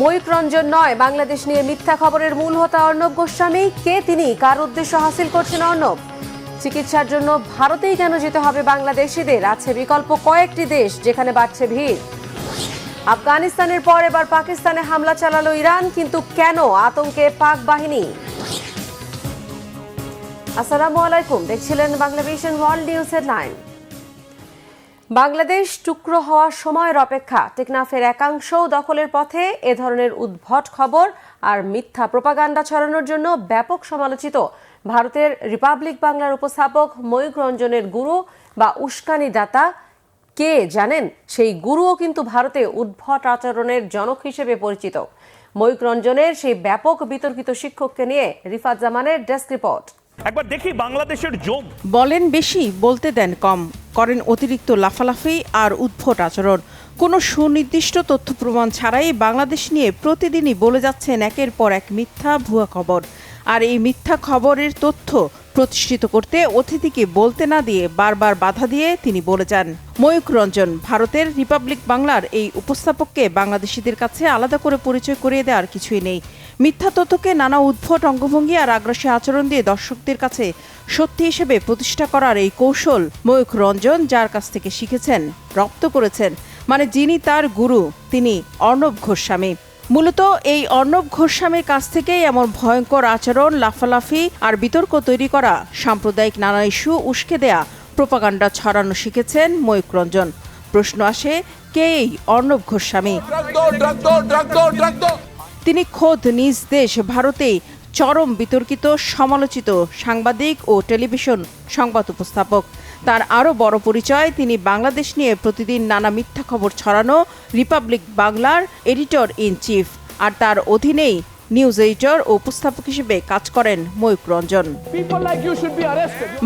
ময়ূক রঞ্জন নয়। বাংলাদেশ নিয়ে মিথ্যা খবরের মূল হোতা অর্ণব গোস্বামী। কে তিনি? কার উদ্দেশ্য হাসিল করছেন অর্ণব? চিকিৎসার জন্য ভারতেই কেন যেতে হবে বাংলাদেশিদের? আছে বিকল্প কয়েকটি দেশ যেখানে বাড়ছে ভিড়। আফগানিস্তানের পর এবার পাকিস্তানে হামলা চালালো ইরান, কিন্তু কেন আতঙ্কে পাক বাহিনী? আসসালামু আলাইকুম। দেখছিলেন Bangla vision world news headline. Bangladesh টুকরো হওয়ার সময়ের অপেক্ষা টেকনাফের একাংশও দখলের পথে এ ধরনের উদ্ভট খবর আর মিথ্যা প্রপাগান্ডা ছড়ানোর জন্য ব্যাপক সমালোচিত ভারতের রিপাবলিক বাংলার উপস্থাপক ময়ূক রঞ্জনের গুরু বা উস্কানি দাতা কে জানেন? সেই গুরুও কিন্তু ভারতে উদ্ভট আচরণের জনক হিসেবে পরিচিত। ময়ূক রঞ্জনের সেই ব্যাপক বিতর্কিত শিক্ষককে নিয়ে রিফাত জামানের ডেস্ক রিপোর্ট। একবার দেখি বাংলাদেশের জম। বলেন বেশি, বলতে দেন কম। করেন অতিরিক্ত লাফালাফি আর উদ্ভট আচরণ। কোনো সুনির্দিষ্ট তথ্য প্রমাণ ছাড়াই বাংলাদেশ নিয়ে প্রতিদিনই বলে যাচ্ছেন একের পর এক মিথ্যা ভুয়া খবর। আর এই মিথ্যা খবরের তথ্য প্রতিষ্ঠিত করতে অতিথিকে বলতে না দিয়ে বারবার বাধা দিয়ে তিনি বলে যান। ময়ূক রঞ্জন, ভারতের রিপাবলিক বাংলার এই উপস্থাপককে বাংলাদেশিদের কাছে আলাদা করে পরিচয় করিয়ে দেওয়ার কিছুই নেই। মিথ্যা তথ্যকে নানা উদ্ভট অঙ্গভঙ্গি আর আগ্রাসী আচরণ দিয়ে দর্শকদের কাছে সত্যি হিসেবে প্রতিষ্ঠা করার এই কৌশল ময়ূখ রঞ্জন, যার কাছ থেকে শিখেছেন, রপ্ত করেছেন। মানে যিনি তার গুরু, তিনি অর্ণব গোস্বামী মূলত এই অর্ণব গোস্বামীর কাছ থেকেই এমন ভয়ঙ্কর আচরণ, লাফালাফি আর বিতর্ক তৈরি করা সাম্প্রদায়িক নানা ইস্যু উস্কে দেয়া প্রপাগান্ডা ছড়ানো শিখেছেন ময়ূক রঞ্জন। প্রশ্ন আসে, কে এই অর্ণব গোস্বামী তিনি খোদ নিজ দেশ ভারতেই চরম বিতর্কিত সমালোচিত সাংবাদিক ও টেলিভিশন সংবাদ উপস্থাপক তার আরও বড় পরিচয় তিনি বাংলাদেশ নিয়ে প্রতিদিন নানা মিথ্যা খবর ছড়ানো রিপাবলিক বাংলার এডিটর ইন চিফ আর তার অধীনেই নিউজ এডিটর ও উপস্থাপক হিসেবে কাজ করেন ময়ূক রঞ্জন.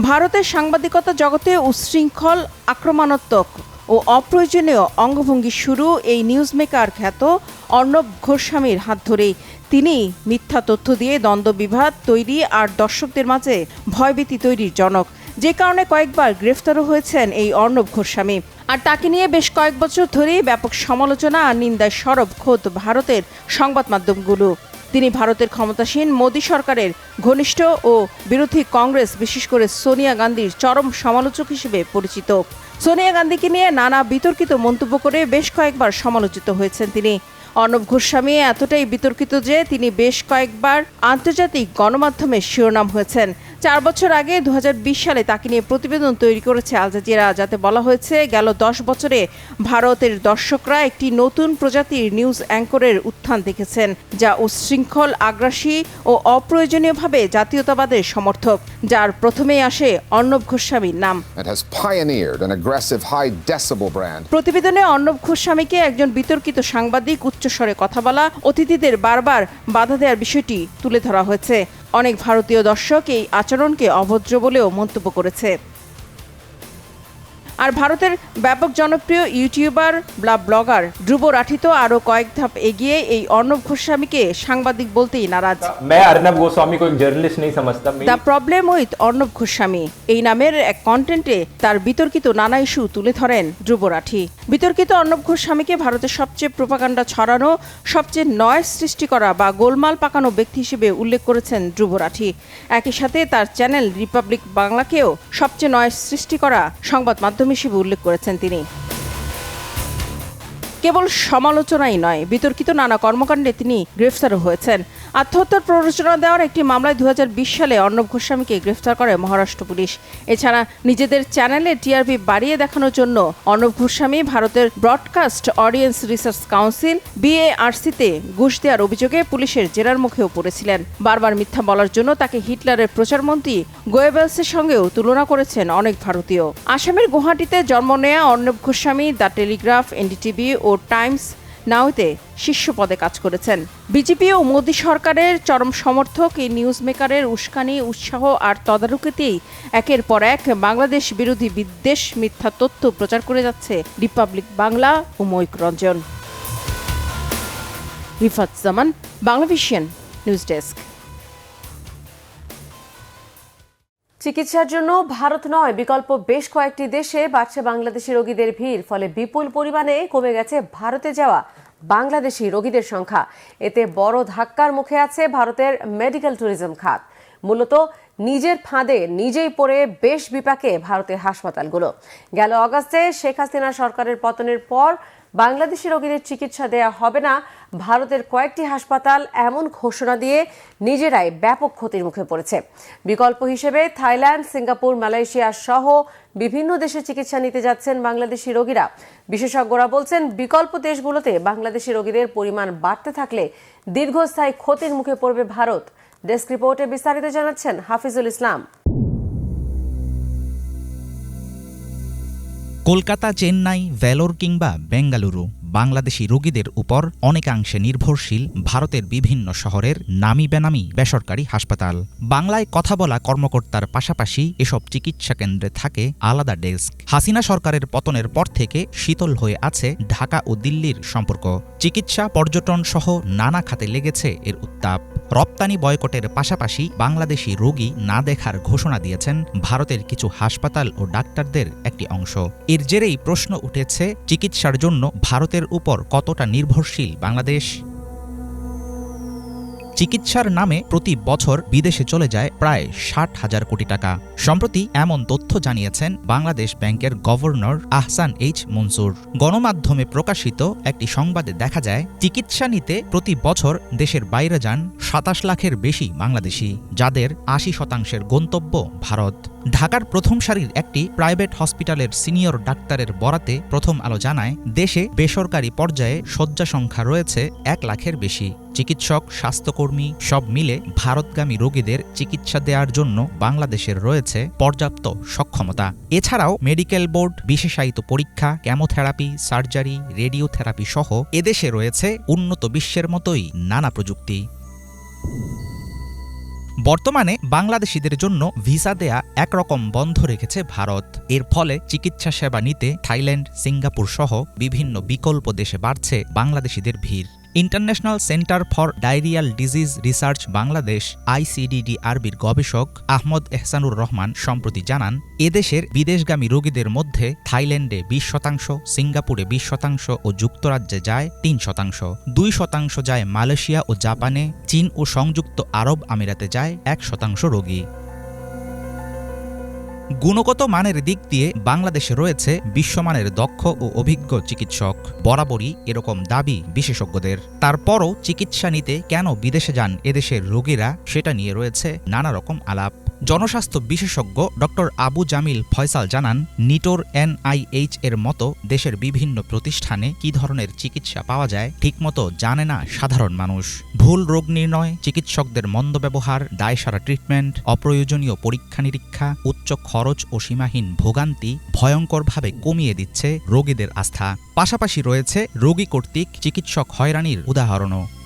ভারতের সাংবাদিকতা জগতে উচ্ছৃঙ্খল আক্রমণাত্মক ও অপ্রয়োজনীয় অঙ্গভঙ্গি শুরু এই নিউজ মেকার খ্যাত অর্ণব গোস্বামীর হাত ধরেই। তিনি মিথ্যা তথ্য দিয়ে দ্বন্দ্ব বিভাদ তৈরি আর দর্শকদের মাঝে ভয়ভীতি তৈরির জনক। যে কারণে কয়েকবার গ্রেফতারও হয়েছেন এই অর্ণব গোস্বামী আর তাকে নিয়ে বেশ কয়েক বছর ধরেই ব্যাপক সমালোচনা আর নিন্দায় সরব খোদ ভারতের সংবাদ মাধ্যমগুলো তিনি ভারতের ক্ষমতাসীন, মোদী সরকারের ঘনিষ্ঠ ও বিরোধী কংগ্রেস, বিশেষ করে সোনিয়া গান্ধীর চরম সমালোচক হিসেবে পরিচিত। সোনিয়া গান্ধীকে নিয়ে নানা বিতর্কিত মন্তব্য করে বেশ কয়েকবার সমালোচিত হয়েছেন তিনি। অর্ণব গোস্বামী এতটাই বিতর্কিত যে তিনি বেশ কয়েকবার আন্তর্জাতিক গণমাধ্যমে শিরোনাম হয়েছেন। চার বছর আগে দু হাজার বিশ সালে তাকে নিয়ে প্রতিবেদন তৈরি করেছে আল জাজিরা যাতে বলা হয়েছে গেল দশ বছরে ভারতের দর্শকরা একটি নতুন প্রজাতির নিউজ অ্যাঙ্করের উত্থান দেখেছেন যা উচ্ছৃঙ্খল আগ্রাসী ও অপ্রয়োজনীয়ভাবে জাতীয়তাবাদের সমর্থক যার প্রথমেই আসে অর্ণব গোস্বামীর নাম। প্রতিবেদনে অর্ণব গোস্বামীকে একজন বিতর্কিত সাংবাদিক উচ্চস্বরে কথা বলা অতিথিদের বারবার বাধা দেওয়ার বিষয়টি তুলে ধরা হয়েছে। অনেক ভারতীয় দর্শক এই আচরণকে অভদ্র বলেও মন্তব্য করেছে। আর ভারতের ব্যাপক জনপ্রিয় ইউটিউবার বা ব্লগার ধ্রুব রাঠিত আরও কয়েক ধাপ এগিয়ে এই অর্ণব গোস্বামীকে সাংবাদিক বলতেই নারাজ। The problem with Arnab Goswami এই নামের এক কন্টেন্টে তার বিতর্কিত নানা ইস্যু তুলে ধরেন ধ্রুব রাঠি। বিতর্কিত অর্ণব গোস্বামীকে ভারতের সবচেয়ে প্রোপাকাণ্ডা ছড়ানো সবচেয়ে নয় সৃষ্টি করা বা গোলমাল পাকানো ব্যক্তি হিসেবে উল্লেখ করেছেন ধ্রুব রাঠি। একই সাথে তার চ্যানেল রিপাবলিক বাংলাকেও সবচেয়ে নয় সৃষ্টি করা সংবাদ মাধ্যম হিসেবে উল্লেখ করেছেন তিনি। কেবল সমালোচনাই নয় বিতর্কিত নানা কর্মকাণ্ডে তিনি গ্রেফতারও হয়েছেন। আত্মহত্যার প্ররোচনা দেওয়ার একটি মামলায় দু হাজার বিশ সালে অর্ণব গোস্বামীকে গ্রেফতার করে মহারাষ্ট্র পুলিশ। এছাড়া নিজেদের চ্যানেলে টিআরপি বাড়িয়ে দেখানোর জন্য অর্ণব গোস্বামী ভারতের ব্রডকাস্ট অডিয়েন্স রিসার্চ কাউন্সিল, বিএআরসিতে ঘুষ দেওয়ার অভিযোগে পুলিশের জেরার মুখেও পড়েছিলেন। বারবার মিথ্যা বলার জন্য তাকে হিটলারের প্রচারমন্ত্রী গোয়েবেলসের সঙ্গেও তুলনা করেছেন অনেক ভারতীয়। আসামের গুয়াহাটিতে জন্ম নেয়া Arnab Goswami, the Telegraph, NDTV O Times নাওতে শীর্ষ পদে কাজ করেছেন। বিজেপি ও মোদী সরকারের চরম সমর্থক এই নিউজ মেকারের উস্কানি, উৎসাহ আর তদারকিতেই একের পর এক বাংলাদেশ বিরোধী বিদ্বেষ, মিথ্যা তথ্য প্রচার করে যাচ্ছে রিপাবলিক বাংলা ও মৈক রঞ্জন। রিফাত জামান বাংলাভিশিয়ান নিউজ ডেস্ক। চিকিৎসার জন্য ভারত নয়, বিকল্প বেশ কয়েকটি দেশে বাড়ছে বাংলাদেশি রোগীদের ভিড়, ফলে বিপুল পরিমাণে কমে গেছে ভারতে যাওয়া বাংলাদেশি রোগীদের সংখ্যা। এতে বড় ধাক্কার মুখে আছে ভারতের মেডিকেল ট্যুরিজম খাত। মূলত নিজের ফাঁদে নিজেই পড়ে বেশ বিপাকে ভারতের হাসপাতালগুলো। গেল অগাস্টে শেখ হাসিনা সরকারের পতনের পর বাংলাদেশি রোগীদের চিকিৎসা দেয়া হবে না। ভারতের কয়েকটি হাসপাতাল এমন ঘোষণা দিয়ে নিজেরাই ব্যাপক ক্ষতির মুখে পড়েছে। বিকল্প হিসেবে থাইল্যান্ড, সিঙ্গাপুর, মালয়েশিয়া সহ বিভিন্ন দেশে চিকিৎসা নিতে যাচ্ছেন বাংলাদেশি রোগীরা। বিশেষজ্ঞরা বলছেন, বিকল্প দেশগুলোতে বাংলাদেশি রোগীদের পরিমাণ বাড়তে থাকলে দীর্ঘস্থায়ী ক্ষতির মুখে পড়বে ভারত। ডেস্ক রিপোর্টে বিস্তারিত জানাচ্ছেন হাফিজুল ইসলাম। কলকাতা, চেন্নাই ভেলোর কিংবা বেঙ্গালুরু বাংলাদেশি রোগীদের উপর অনেকাংশে নির্ভরশীল ভারতের বিভিন্ন শহরের নামি বেনামি বেসরকারি হাসপাতাল। বাংলায় কথা বলা কর্মকর্তার পাশাপাশি এসব চিকিৎসা কেন্দ্রে থাকে আলাদা ডেস্ক। হাসিনা সরকারের পতনের পর থেকে শীতল হয়ে আছে ঢাকা ও দিল্লির সম্পর্ক। চিকিৎসা, পর্যটন সহ নানা খাতে লেগেছে এর উত্তাপ। রপ্তানি বয়কটের পাশাপাশি বাংলাদেশি রোগী না দেখার ঘোষণা দিয়েছেন ভারতের কিছু হাসপাতাল ও ডাক্তারদের একটি অংশ। এর জেরেই প্রশ্ন উঠেছে, চিকিৎসার জন্য ভারতের উপর কতটা নির্ভরশীল বাংলাদেশ? চিকিৎসার নামে প্রতি বছর বিদেশে চলে যায় প্রায় ষাট হাজার কোটি টাকা। সম্প্রতি এমন তথ্য জানিয়েছেন বাংলাদেশ ব্যাংকের গভর্নর আহসান এইচ মনসুর। গণমাধ্যমে প্রকাশিত একটি সংবাদে দেখা যায়, চিকিৎসা নিতে প্রতি বছর দেশের বাইরে যান সাতাশ লাখের বেশি বাংলাদেশি, যাদের আশি শতাংশের গন্তব্য ভারত। ঢাকার প্রথম সারির একটি প্রাইভেট হসপিটালের সিনিয়র ডাক্তারের বরাতে প্রথম আলো জানায়, দেশে বেসরকারি পর্যায়ে শয্যা সংখ্যা রয়েছে এক লাখের বেশি। চিকিৎসক, স্বাস্থ্যকর্মী সব মিলে ভারতগামী রোগীদের চিকিৎসা দেওয়ার জন্য বাংলাদেশের রয়েছে পর্যাপ্ত সক্ষমতা। এছাড়াও মেডিকেল বোর্ড, বিশেষায়িত পরীক্ষা ক্যামোথেরাপি সার্জারি, রেডিওথেরাপি সহ এদেশে রয়েছে উন্নত বিশ্বের মতোই নানা প্রযুক্তি। বর্তমানে বাংলাদেশিদের জন্য ভিসা দেয়া একরকম বন্ধ রেখেছে ভারত। এর ফলে চিকিৎসা সেবা নিতে থাইল্যান্ড, সিঙ্গাপুর সহ বিভিন্ন বিকল্প দেশে বাড়ছে বাংলাদেশিদের ভিড়। International centre for diarrhoeal disease research Bangladesh, আইসিডিডিআরবির গবেষক আহমদ এহসানুর রহমান সম্প্রতি জানান, এদেশের বিদেশগামী রোগীদের মধ্যে থাইল্যান্ডে বিশ শতাংশ, সিঙ্গাপুরে বিশ শতাংশ ও যুক্তরাজ্যে যায় তিন শতাংশ। দুই শতাংশ যায় মালয়েশিয়া ও জাপানে, চীন ও সংযুক্ত আরব আমিরাতে যায় এক শতাংশ রোগী। গুণগত মানের দিক দিয়ে বাংলাদেশে রয়েছে বিশ্বমানের দক্ষ ও অভিজ্ঞ চিকিৎসক। বরাবরই এরকম দাবি বিশেষজ্ঞদের। তারপরও চিকিৎসা নিতে কেন বিদেশে যান এদেশের রোগীরা, সেটা নিয়ে রয়েছে নানা রকম আলাপ। জনস্বাস্থ্য বিশেষজ্ঞ ডক্টর আবু জামিল ফয়সাল জানান, নিটোর এনআইএইচ এর মতো দেশের বিভিন্ন প্রতিষ্ঠানে কি ধরনের চিকিৎসা পাওয়া যায় ঠিকমতো জানে না সাধারণ মানুষ। ভুল রোগ নির্ণয়, চিকিৎসকদের মন্দ ব্যবহার, দায়সারা ট্রিটমেন্ট, অপ্রয়োজনীয় পরীক্ষা নিরীক্ষা উচ্চ খরচ ও সীমাহীন ভোগান্তি ভয়ঙ্করভাবে কমিয়ে দিচ্ছে রোগীদের আস্থা। পাশাপাশি রয়েছে রোগী কর্তৃক চিকিৎসক হয়রানির উদাহরণও।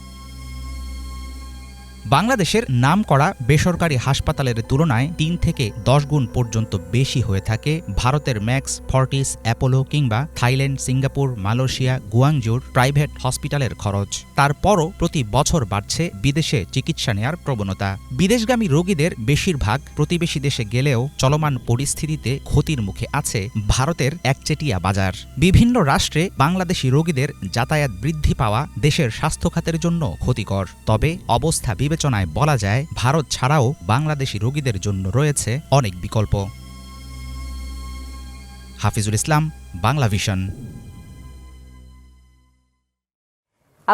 বাংলাদেশের নাম করা বেসরকারি হাসপাতালের তুলনায় তিন থেকে দশ গুণ পর্যন্ত বেশি হয়ে থাকে ভারতের ম্যাক্স, ফর্টিস, অ্যাপোলো কিংবা থাইল্যান্ড, সিঙ্গাপুর, মালয়েশিয়া গুয়াংজুর প্রাইভেট হসপিটালের খরচ। তারপরও প্রতি বছর বাড়ছে বিদেশে চিকিৎসা নেয়ার প্রবণতা। বিদেশগামী রোগীদের বেশিরভাগ প্রতিবেশী দেশে গেলেও চলমান পরিস্থিতিতে ক্ষতির মুখে আছে ভারতের একচেটিয়া বাজার। বিভিন্ন রাষ্ট্রে বাংলাদেশি রোগীদের যাতায়াত বৃদ্ধি পাওয়া দেশের স্বাস্থ্য খাতের জন্য ক্ষতিকর। তবে অবস্থা বিবেচনায় বলা যায়, ভারত ছাড়াও বাংলাদেশি রোগীদের জন্য রয়েছে অনেক বিকল্প। হাফিজুল ইসলাম, বাংলা ভিশন।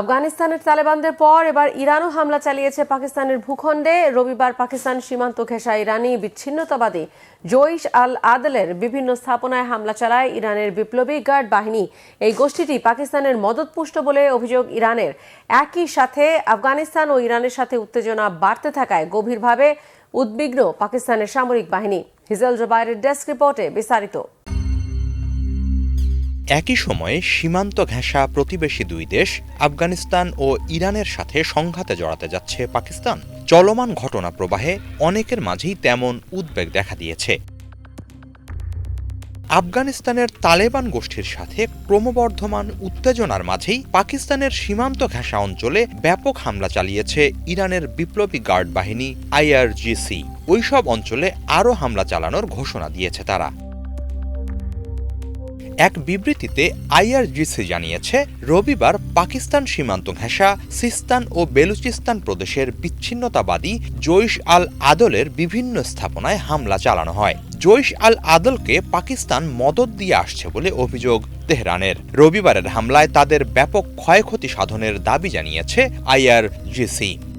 আফগানিস্তানের তালেবানদের পর এবার ইরানও হামলা চালিয়েছে পাকিস্তানের ভূখণ্ডে। রবিবার পাকিস্তান সীমান্ত ঘেঁষা ইরানি বিচ্ছিন্নতাবাদী জৈশ আল আদলের বিভিন্ন স্থাপনায় হামলা চালায় ইরানের বিপ্লবী গার্ড বাহিনী। এই গোষ্ঠীটি পাকিস্তানের মদতপুষ্ট বলে অভিযোগ ইরানের। একই সাথে আফগানিস্তান ও ইরানের সাথে উত্তেজনা বাড়তে থাকায় গভীরভাবে উদ্বিগ্ন পাকিস্তানের সামরিক বাহিনী। হিজল জোবাইরের ডেস্ক রিপোর্টে বিস্তারিত। একই সময়ে সীমান্ত ঘেঁষা প্রতিবেশী দুই দেশ, আফগানিস্তান ও ইরানের সাথে সংঘাতে জড়াতে যাচ্ছে পাকিস্তান। চলমান ঘটনা প্রবাহে অনেকের মাঝেই তেমন উদ্বেগ দেখা দিয়েছে। আফগানিস্তানের তালেবান গোষ্ঠীর সাথে ক্রমবর্ধমান উত্তেজনার মাঝেই পাকিস্তানের সীমান্ত ঘেঁষা অঞ্চলে ব্যাপক হামলা চালিয়েছে ইরানের বিপ্লবী গার্ড বাহিনী আইআরজিসি। ওইসব অঞ্চলে আরও হামলা চালানোর ঘোষণা দিয়েছে তারা। এক বিবৃতিতে আইআরজিসি জানিয়েছে, রবিবার পাকিস্তান সীমান্ত ঘেঁষা সিস্তান ও বেলুচিস্তান প্রদেশের বিচ্ছিন্নতাবাদী জৈশ আল আদলের বিভিন্ন স্থাপনায় হামলা চালানো হয়। জৈশ আল আদলকে পাকিস্তান মদত দিয়ে আসছে বলে অভিযোগ তেহরানের। রবিবারের হামলায় তাদের ব্যাপক ক্ষয়ক্ষতি সাধনের দাবি জানিয়েছে IRGC.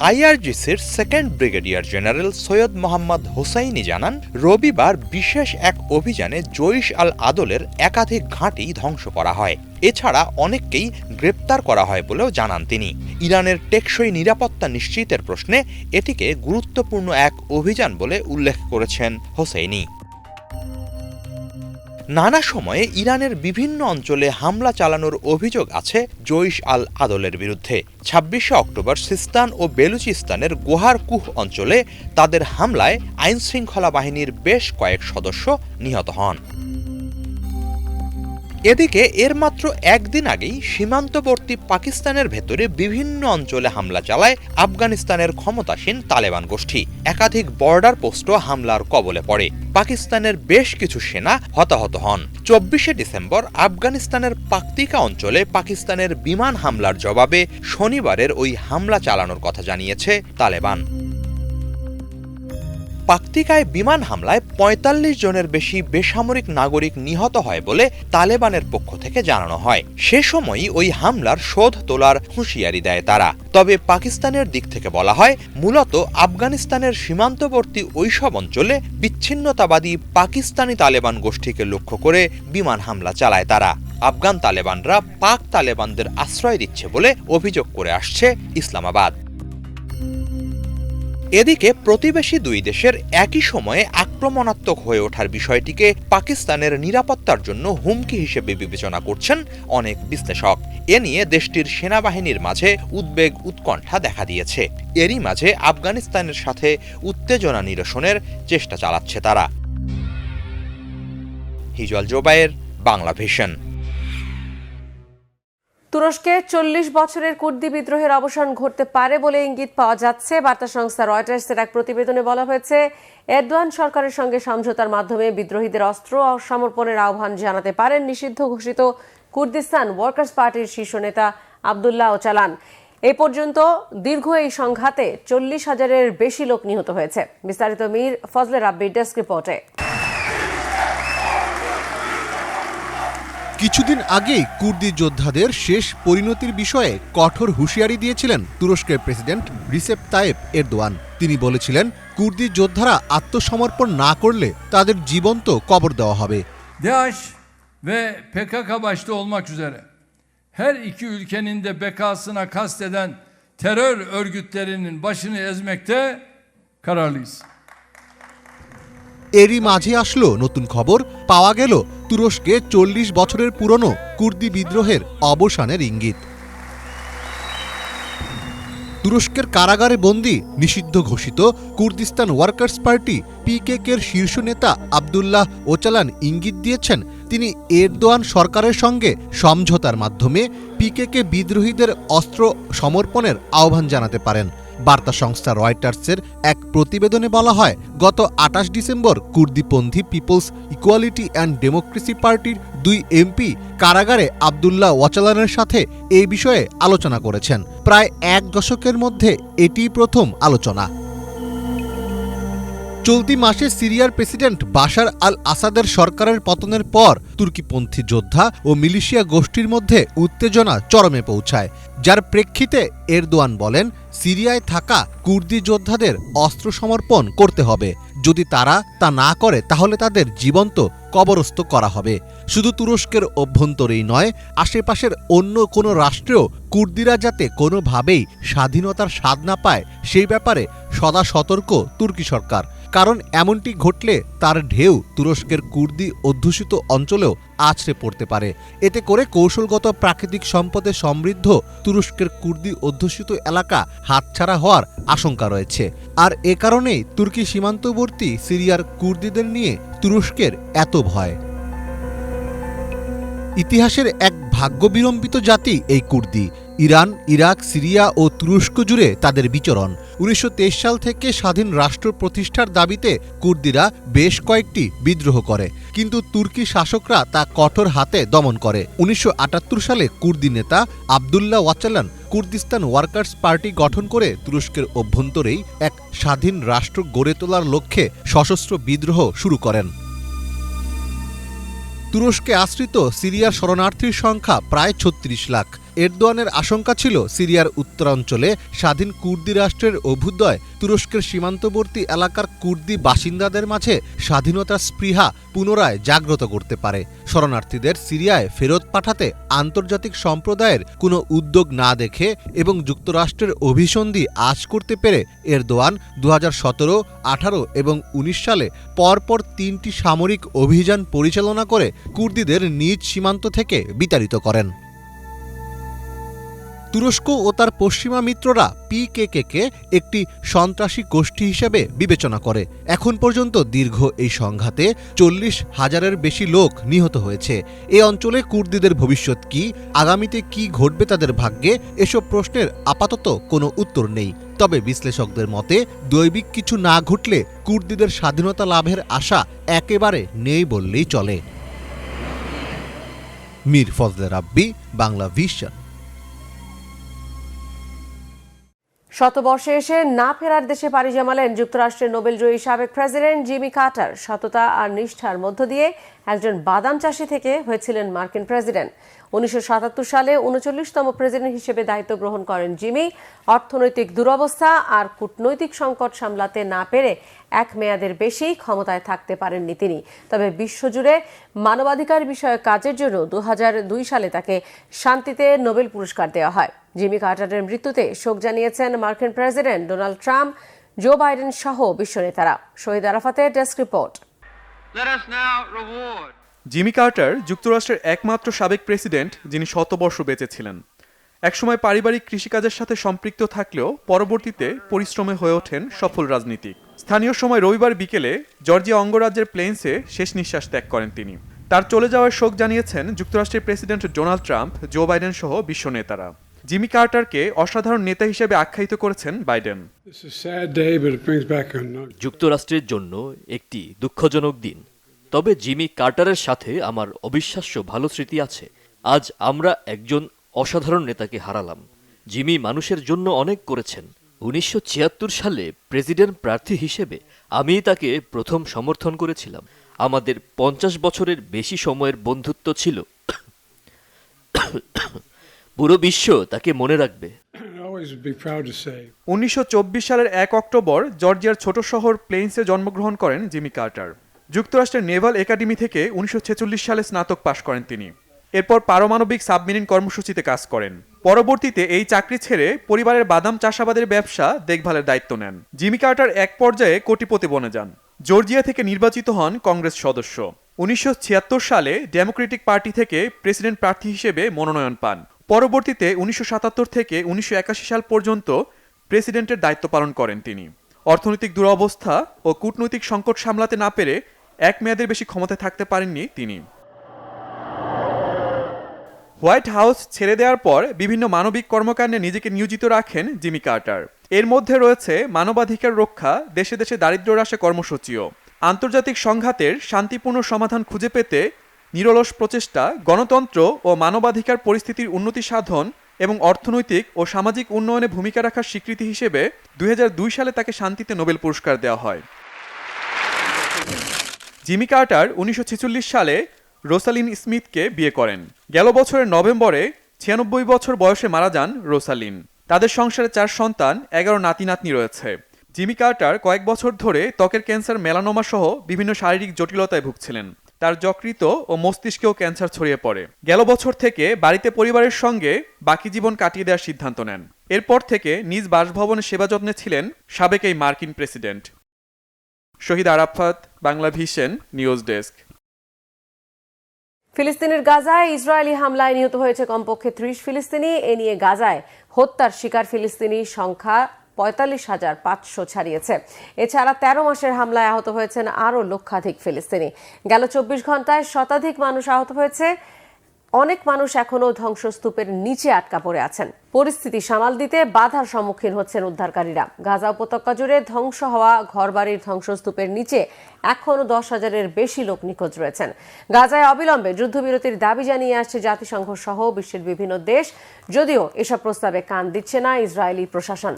আইআরজিসির second brigadier general Seyed Mohammad Hosseini জানান, রবিবার বিশেষ এক অভিযানে জৈশ আল আদলের একাধিক ঘাঁটি ধ্বংস করা হয়। এছাড়া অনেককেই গ্রেপ্তার করা হয় বলেও জানান তিনি। ইরানের টেকসই নিরাপত্তা নিশ্চিতের প্রশ্নে এটিকে গুরুত্বপূর্ণ এক অভিযান বলে উল্লেখ করেছেন হোসেইনি। নানা সময়ে ইরানের বিভিন্ন অঞ্চলে হামলা চালানোর অভিযোগ আছে জৈশ আল আদলের বিরুদ্ধে। ছাব্বিশে অক্টোবর সিস্তান ও বেলুচিস্তানের গোহার কুহ অঞ্চলে তাদের হামলায় আইনশৃঙ্খলা বাহিনীর বেশ কয়েক সদস্য নিহত হন। এদিকে এর মাত্র একদিন আগেই সীমান্তবর্তী পাকিস্তানের ভেতরে বিভিন্ন অঞ্চলে হামলা চালায় আফগানিস্তানের ক্ষমতাসীন তালেবান গোষ্ঠী। একাধিক বর্ডার পোস্টও হামলার কবলে পড়ে। পাকিস্তানের বেশ কিছু সেনা হতাহত হন। চব্বিশে ডিসেম্বর আফগানিস্তানের পাকতিকা অঞ্চলে পাকিস্তানের বিমান হামলার জবাবে শনিবারের ওই হামলা চালানোর কথা জানিয়েছে তালেবান। পাকতিকায় বিমান হামলায় ৪৫ জনের বেশি বেসামরিক নাগরিক নিহত হয় বলে তালেবানের পক্ষ থেকে জানানো হয়। সে সময়ই ওই হামলার শোধ তোলার হুঁশিয়ারি দেয় তারা। তবে পাকিস্তানের দিক থেকে বলা হয়, মূলত আফগানিস্তানের সীমান্তবর্তী ওইসব অঞ্চলে বিচ্ছিন্নতাবাদী পাকিস্তানি তালেবান গোষ্ঠীকে লক্ষ্য করে বিমান হামলা চালায় তারা। আফগান তালেবানরা পাক তালেবানদের আশ্রয় দিচ্ছে বলে অভিযোগ করে আসছে ইসলামাবাদ। এদিকে প্রতিবেশী দুই দেশের একই সময়ে আক্রমণাত্মক হয়ে ওঠার বিষয়টিকে পাকিস্তানের নিরাপত্তার জন্য হুমকি হিসেবে বিবেচনা করছেন অনেক বিশ্লেষক। এ নিয়ে দেশটির সেনাবাহিনীর মাঝে উদ্বেগ, উৎকণ্ঠা দেখা দিয়েছে। এরই মাঝে আফগানিস্তানের সাথে উত্তেজনা নিরসনের চেষ্টা চালাচ্ছে তারা। হিজল জোবায়ের বাংলা ভিশন তুরস্কে চল্লিশ বছরের কুর্দি বিদ্রোহের অবসান ঘটতে পারে বলে ইঙ্গিত পাওয়া যাচ্ছে। বার্তা সংস্থা রয়টার্সের এক প্রতিবেদনে বলা হয়েছে এরদোয়ান সরকারের সঙ্গে সমঝোতার মাধ্যমে বিদ্রোহীদের অস্ত্র সমর্পণের আহ্বান জানাতে পারেন নিষিদ্ধ ঘোষিত কুর্দিস্তান ওয়ার্কার্স পার্টির শীর্ষ নেতা আবদুল্লাহ ওচালান। এ পর্যন্ত দীর্ঘ এই সংঘাতে চল্লিশ হাজারের বেশি লোক নিহত হয়েছে। বিস্তারিত মীর ফজলে রাব্বির ডেস্ক রিপোর্টে। কিছুদিন আগেই কুর্দি যোদ্ধাদের শেষ পরিণতির বিষয়ে কঠোর হুঁশিয়ারি দিয়েছিলেন তুরস্কের প্রেসিডেন্ট রিসেপ তায়েব এরদোয়ান তিনি বলেছিলেন, কুর্দি যোদ্ধারা আত্মসমর্পণ না করলে তাদের জীবন্ত কবর দেওয়া হবে her iki ülkenin de bekasına kasteden terör örgütlerinin başını ezmekte kararlıyız. এরই মাঝে আসলো নতুন খবর। পাওয়া গেল তুরস্কে চল্লিশ বছরের পুরনো কুর্দি বিদ্রোহের অবসানের ইঙ্গিত। তুরস্কের কারাগারে বন্দী নিষিদ্ধ ঘোষিত কুর্দিস্তান ওয়ার্কার্স পার্টি পিকেকের শীর্ষ নেতা আবদুল্লাহ ওচালান ইঙ্গিত দিয়েছেন, তিনি এরদোয়ান সরকারের সঙ্গে সমঝোতার মাধ্যমে পিকেকে বিদ্রোহীদের অস্ত্র সমর্পণের আহ্বান জানাতে পারেন। বার্তা সংস্থা রয়টার্সের এক প্রতিবেদনে বলা হয়, গত আটাশ ডিসেম্বর কুর্দিপন্থী পিপলস ইকুয়ালিটি অ্যান্ড ডেমোক্রেসি পার্টির দুই এমপি কারাগারে আবদুল্লাহ ওয়াচালানের সাথে এই বিষয়ে আলোচনা করেছেন। প্রায় এক দশকের মধ্যে এটি প্রথম আলোচনা। চলতি মাসে সিরিয়ার প্রেসিডেন্ট বাশার আল আসাদের সরকারের পতনের পর তুর্কিপন্থী যোদ্ধা ও মিলিশিয়া গোষ্ঠীর মধ্যে উত্তেজনা চরমে পৌঁছায়। যার প্রেক্ষিতে এরদোয়ান বলেন, সিরিয়ায় থাকা কুর্দি যোদ্ধাদের অস্ত্র সমর্পণ করতে হবে। যদি তারা তা না করে, তাহলে তাদের জীবন্ত কবরস্থ করা হবে। শুধু তুরস্কের অভ্যন্তরেই নয়, আশেপাশের অন্য কোনো রাষ্ট্রেও কুর্দিরা যাতে কোনোভাবেই স্বাধীনতার স্বাদ না পায়, সেই ব্যাপারে সদা সতর্ক তুর্কি সরকার। কারণ এমনটি ঘটলে তার ঢেউ তুরস্কের কুর্দি অধ্যুষিত অঞ্চলেও আছড়ে পড়তে পারে। এতে করে কৌশলগত প্রাকৃতিক সম্পদে সমৃদ্ধ তুরস্কের কুর্দি অধ্যুষিত এলাকা হাতছাড়া হওয়ার আশঙ্কা রয়েছে। আর এ কারণেই তুর্কি সীমান্তবর্তী সিরিয়ার কুর্দিদের নিয়ে তুরস্কের এত ভয়। ইতিহাসের এক ভাগ্যবিলম্বিত জাতি এই কুর্দি। ইরান, ইরাক, সিরিয়া ও তুরস্ক জুড়ে তাদের বিচরণ। উনিশশো তেইশ সাল থেকে স্বাধীন রাষ্ট্র প্রতিষ্ঠার দাবিতে কুর্দিরা বেশ কয়েকটি বিদ্রোহ করে। কিন্তু তুর্কি শাসকরা তা কঠোর হাতে দমন করে। উনিশশো আটাত্তর সালে কুর্দি নেতা Abdullah Ocalan Kurdistan workers party গঠন করে তুরস্কের অভ্যন্তরেই এক স্বাধীন রাষ্ট্র গড়ে তোলার লক্ষ্যে সশস্ত্র বিদ্রোহ শুরু করেন। তুরস্কে আশ্রিত সিরিয়ার শরণার্থীর সংখ্যা প্রায় ছত্রিশ লাখ। এরদোয়ানের আশঙ্কা ছিল সিরিয়ার উত্তরাঞ্চলে স্বাধীন কুর্দি রাষ্ট্রের অভ্যুদয়, তুরস্কের সীমান্তবর্তী এলাকার কুর্দি বাসিন্দাদের মাঝে স্বাধীনতার স্পৃহা পুনরায় জাগ্রত করতে পারে। শরণার্থীদের সিরিয়ায় ফেরত পাঠাতে আন্তর্জাতিক সম্প্রদায়ের কোনো উদ্যোগ না দেখে এবং যুক্তরাষ্ট্রের অভিসন্ধি আজ করতে পেরে এরদোয়ান দু হাজার সতেরো, আঠারো এবং উনিশ সালে পরপর তিনটি সামরিক অভিযান পরিচালনা করে কুর্দিদের নিজ সীমান্ত থেকে বিতাড়িত করেন। তুরস্ক ও তার পশ্চিমা মিত্ররা পিকেকে একটি সন্ত্রাসী গোষ্ঠী হিসেবে বিবেচনা করে। এখন পর্যন্ত দীর্ঘ এই সংঘাতে চল্লিশ হাজারের বেশি লোক নিহত হয়েছে। এ অঞ্চলে কুর্দিদের ভবিষ্যৎ কি, আগামীতে কি ঘটবে তাদের ভাগ্যে, এসব প্রশ্নের আপাতত কোনো উত্তর নেই। তবে বিশ্লেষকদের মতে, দৈবিক কিছু না ঘটলে কুর্দিদের স্বাধীনতা লাভের আশা একেবারে নেই বললেই চলে। মীর ফজলে রাব্বি, বাংলা ভিশন। শতবর্ষে এসে না ফেরার দেশে পাড়ি জমালেন যুক্তরাষ্ট্রের নোবেলজয়ী সাবেক প্রেসিডেন্ট জিমি কার্টার সততা আর নিষ্ঠার মধ্য দিয়ে একজন বাদাম চাষি থেকে হয়েছিলেন মার্কিন প্রেসিডেন্ট। উনিশশো সাতাত্তর সালে উনচল্লিশতম প্রেসিডেন্ট হিসেবে দায়িত্ব গ্রহণ করেন জিমি। অর্থনৈতিক দুরবস্থা আর কূটনৈতিক সংকট সামলাতে না পেরে এক মেয়াদের বেশি ক্ষমতায় থাকতে পারেননি তিনি। তবে বিশ্বজুড়ে মানবাধিকার বিষয়ক কাজের জন্য দু হাজার দুই সালে তাকে শান্তিতে নোবেল পুরস্কার দেওয়া হয়। জিমি কার্টারের মৃত্যুতে শোক জানিয়েছেন মার্কিন president Donald Trump, Joe Biden সহ বিশ্ব নেতারা। শহীদ আরাফাতের ডেস্ক রিপোর্ট। জিমি কার্টার যুক্তরাষ্ট্রের একমাত্র সাবেক প্রেসিডেন্ট যিনি শতবর্ষ বেঁচে ছিলেন একসময় পারিবারিক কৃষিকাজের সাথে সম্পৃক্ত থাকলেও পরবর্তীতে পরিশ্রমে হয়ে ওঠেন সফল রাজনীতিক। স্থানীয় সময় রবিবার বিকেলে জর্জিয়া অঙ্গরাজ্যের প্লেন্সে শেষ নিঃশ্বাস ত্যাগ করেন তিনি। তার চলে যাওয়ার শোক জানিয়েছেন যুক্তরাষ্ট্রের president Donald Trump Joe Biden সহ বিশ্ব নেতারা। জিমি কার্টারকে অসাধারণ নেতা হিসেবে আখ্যায়িত করেছেন বাইডেন। যুক্তরাষ্ট্রের জন্য একটি দুঃখজনক দিন। তবে জিমি কার্টারের সাথে আমার অবিশ্বাস্য ভালো স্মৃতি আছে। আজ আমরা একজন অসাধারণ নেতাকে হারালাম। জিমি মানুষের জন্য অনেক করেছেন। উনিশশো ছিয়াত্তর সালে প্রেসিডেন্ট প্রার্থী হিসেবে আমি তাকে প্রথম সমর্থন করেছিলাম। আমাদের পঞ্চাশ বছরের বেশি সময়ের বন্ধুত্ব ছিল। পুরো বিশ্ব তাকে মনে রাখবে। উনিশশো চব্বিশ সালের এক অক্টোবর জর্জিয়ার ছোট শহর প্লেন্সে জন্মগ্রহণ করেন জিমি কার্টার। যুক্তরাষ্ট্রের নেভাল একাডেমি থেকে উনিশশো ছেচল্লিশ সালে স্নাতক পাশ করেন তিনি। এরপর পারমাণবিক সাবমেরিন কর্মসূচিতে কাজ করেন। পরবর্তীতে এই চাকরি ছেড়ে পরিবারের বাদাম চাষাবাদের ব্যবসা দেখভালের দায়িত্ব নেন। জিমি কার্টার এক পর্যায়ে কোটিপতি বনে যান। জর্জিয়া থেকে নির্বাচিত হন কংগ্রেস সদস্য। উনিশশো ছিয়াত্তর সালে ডেমোক্রেটিক পার্টি থেকে প্রেসিডেন্ট প্রার্থী হিসেবে মনোনয়ন পান। পরবর্তীতে উনিশশো সাতাত্তর থেকে উনিশশো একাশি সাল পর্যন্ত প্রেসিডেন্টের দায়িত্ব পালন করেন তিনি। অর্থনৈতিক দুরবস্থা ও কূটনৈতিক সংকট সামলাতে না পেরে এক মেয়াদের বেশি ক্ষমতায় থাকতে পারেননি তিনি। হোয়াইট হাউস ছেড়ে দেওয়ার পর বিভিন্ন মানবিক কর্মকাণ্ডে নিজেকে নিয়োজিত রাখেন জিমি কার্টার। এর মধ্যে রয়েছে মানবাধিকার রক্ষা, দেশে দেশে দারিদ্র হ্রাসে কর্মসূচিও। আন্তর্জাতিক সংঘাতের শান্তিপূর্ণ সমাধান খুঁজে পেতে নিরলস প্রচেষ্টা, গণতন্ত্র ও মানবাধিকার পরিস্থিতির উন্নতি সাধন এবং অর্থনৈতিক ও সামাজিক উন্নয়নে ভূমিকা রাখার স্বীকৃতি হিসেবে দুই হাজার দুই সালে তাকে শান্তিতে নোবেল পুরস্কার দেওয়া হয়। জিমি কার্টার উনিশশো ছেচল্লিশ সালে রোসালিন স্মিথকে বিয়ে করেন। গেল বছরের নভেম্বরে ছিয়ানব্বই বছর বয়সে মারা যান রোসালিন। তাদের সংসারে চার সন্তান, এগারো নাতি নাতনি রয়েছে। জিমি কার্টার কয়েক বছর ধরে ত্বকের ক্যান্সার, মেলানোমা সহ বিভিন্ন শারীরিক জটিলতায় ভুগছিলেন। তার যকৃত ও মস্তিষ্কেও ক্যান্সার ছড়িয়ে পড়ে। গেল বছর থেকে বাড়িতে পরিবারের সঙ্গে বাকি জীবন কাটিয়ে দেওয়ার সিদ্ধান্ত নেন। এরপর থেকে নিজ বাসভবনে সেবা যত্নে ছিলেন সাবেক এই মার্কিন president. Shahid Arafat, Bangla vision, news desk. ফিলিস্তিনের গাজায় ইসরায়েলি হামলায় নিহত হয়েছে কমপক্ষে ত্রিশ ফিলিস্তিনি। এ নিয়ে গাজায় হত্যার শিকার ফিলিস্তিনি সংখ্যা পঁয়তাল্লিশ হাজার পাঁচশো ছাড়িয়েছে। এছাড়া তেরো মাসের হামলায় আহত হয়েছেন আরও লক্ষাধিক ফিলিস্তিনি। গেল চব্বিশ ঘন্টায় শতাধিক মানুষ আহত হয়েছে। অনেক মানুষ এখনও ধ্বংসস্তূপের নিচে আটকা পড়ে আছেন। পরিস্থিতি সামাল দিতে বাধার সম্মুখীন হচ্ছেন উদ্ধারকারীরা। গাজা উপত্যকা জুড়ে ধ্বংস হওয়া ঘরবাড়ির ধ্বংসস্তূপের নিচে এখনও দশ হাজারের বেশি লোক নিখোঁজ রয়েছেন। গাজায় অবিলম্বে যুদ্ধবিরতির দাবি জানিয়ে আসছে জাতিসংঘ সহ বিশ্বের বিভিন্ন দেশ। যদিও এসব প্রস্তাবে কান দিচ্ছে না ইসরায়েলি প্রশাসন।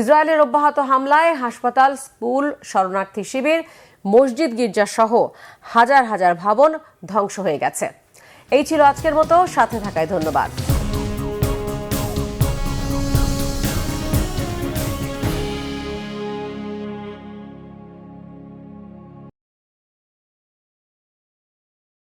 ইসরায়েলের অব্যাহত হামলায় হাসপাতাল, স্কুল, শরণার্থী শিবির, মসজিদ গির্জা সহ হাজার হাজার ভবন ধ্বংস হয়ে গেছে। এই ছিল আজকের মতো সাথে থাকায় ধন্যবাদ।